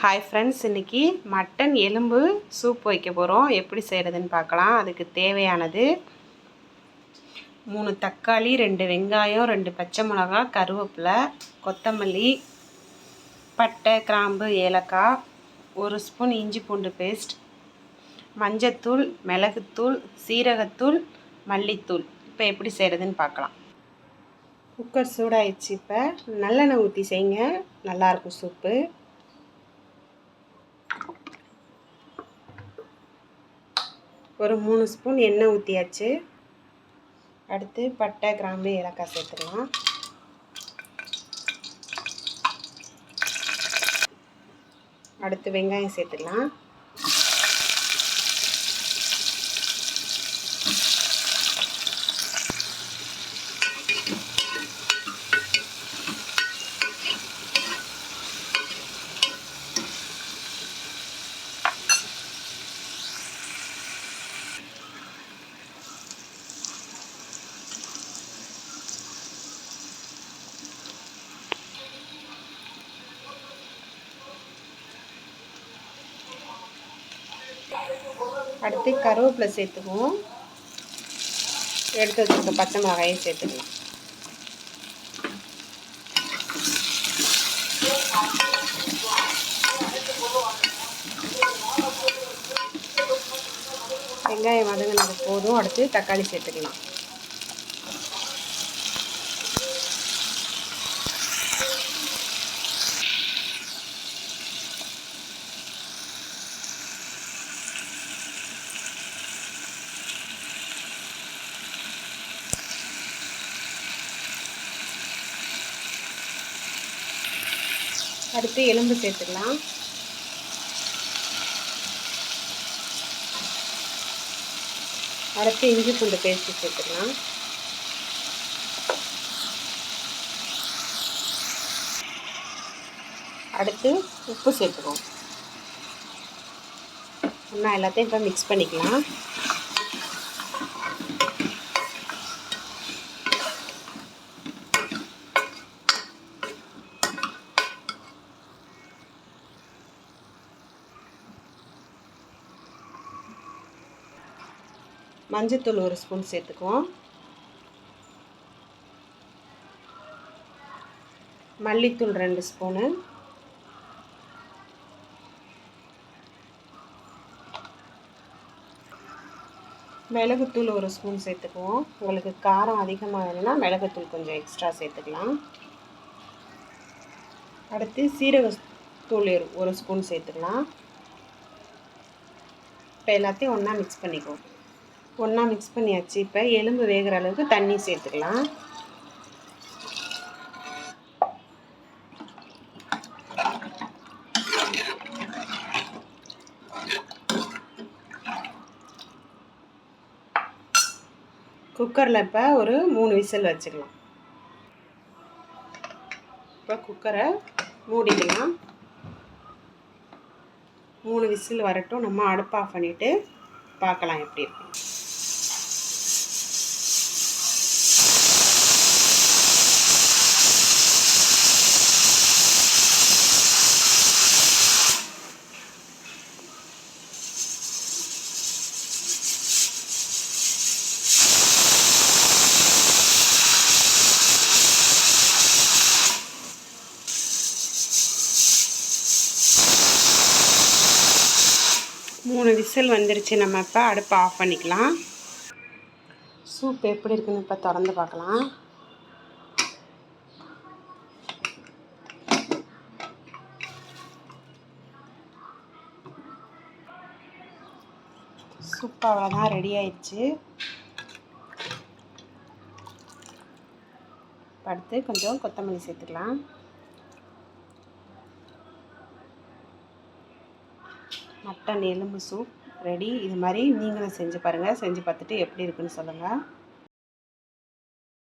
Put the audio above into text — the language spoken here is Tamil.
ஹாய் ஃப்ரெண்ட்ஸ் இன்றைக்கி மட்டன் எலும்பு சூப் வைக்க போகிறோம் எப்படி செய்கிறதுன்னு பார்க்கலாம். அதுக்கு தேவையானது மூணு தக்காளி ரெண்டு வெங்காயம் ரெண்டு பச்சை மிளகா கருவேப்பிலை கொத்தமல்லி பட்டை கிராம்பு ஏலக்காய் ஒரு ஸ்பூன் இஞ்சி பூண்டு பேஸ்ட் மஞ்சத்தூள் மிளகுத்தூள் சீரகத்தூள் மல்லித்தூள். இப்போ எப்படி செய்கிறதுன்னு பார்க்கலாம். குக்கர் சூடாகிடுச்சு இப்போ. நல்லெண்ணெய் ஊற்றி செய்யுங்க. நல்லாயிருக்கும் சூப்பு ஒரு மூணு ஸ்பூன் எண்ணெய் ஊற்றியாச்சு அடுத்து பட்டை கிராம்பு ஏலக்காய் சேர்த்துக்கலாம். அடுத்து வெங்காயம் சேர்த்துக்கலாம். அடுத்து கருவேப்பிலை சேர்த்துக்குவோம். எடுத்து வச்சுருக்க பச்சை மிளகாயும் சேர்த்துக்கலாம். வெங்காயம் வதங்கினது போதும். அடுத்து தக்காளி சேர்த்துக்கலாம். அடுத்து எலும்பு சேர்த்துக்கலாம். அடுத்து இஞ்சி பூண்டு பேஸ்ட்டு சேர்த்துக்கலாம். அடுத்து உப்பு சேர்த்துக்கோம் ஒன்றா எல்லாத்தையும் இப்போ மிக்ஸ் பண்ணிக்கலாம். மஞ்சத்தூள் ஒரு ஸ்பூன் சேர்த்துக்குவோம். மல்லித்தூள் ரெண்டு ஸ்பூனு. மிளகுத்தூள் ஒரு ஸ்பூன் சேர்த்துக்குவோம். உங்களுக்கு காரம் அதிகமாக வேணும்னா மிளகுத்தூள் கொஞ்சம் எக்ஸ்ட்ரா சேர்த்துக்கலாம். அடுத்து சீரகத்தூள் ஒரு ஸ்பூன் சேர்த்துக்கலாம். இப்போ எல்லாத்தையும் ஒன்றா மிக்ஸ் பண்ணிக்குவோம். ஒன்றா மிக்ஸ் பண்ணியாச்சு. இப்போ எலும்பு வேகிற அளவுக்கு தண்ணி சேர்த்துக்கலாம். குக்கரில் இப்போ ஒரு மூணு விசில் வச்சுக்கலாம். இப்போ குக்கரை மூடிக்கலாம். மூணு விசில் வரட்டும். நம்ம அடுப்பு ஆஃப் பண்ணிவிட்டு பார்க்கலாம் எப்படி இருக்கு மூணு விசில் வந்துருச்சு. நம்ம இப்போ அடுப்பை ஆஃப் பண்ணிக்கலாம். சூப் எப்படி இருக்குன்னு இப்போ திறந்து பார்க்கலாம். சூப் அவ்வளோதான் ரெடி ஆயிடுச்சு. அடுத்து கொஞ்சம் கொத்தமல்லி சேர்த்துக்கலாம். மட்டன் எலும்பு சூப் ரெடி இது மாதிரி நீங்களும் செஞ்சு பாருங்கள் செஞ்சு பார்த்துட்டு எப்படி இருக்குன்னு சொல்லுங்கள்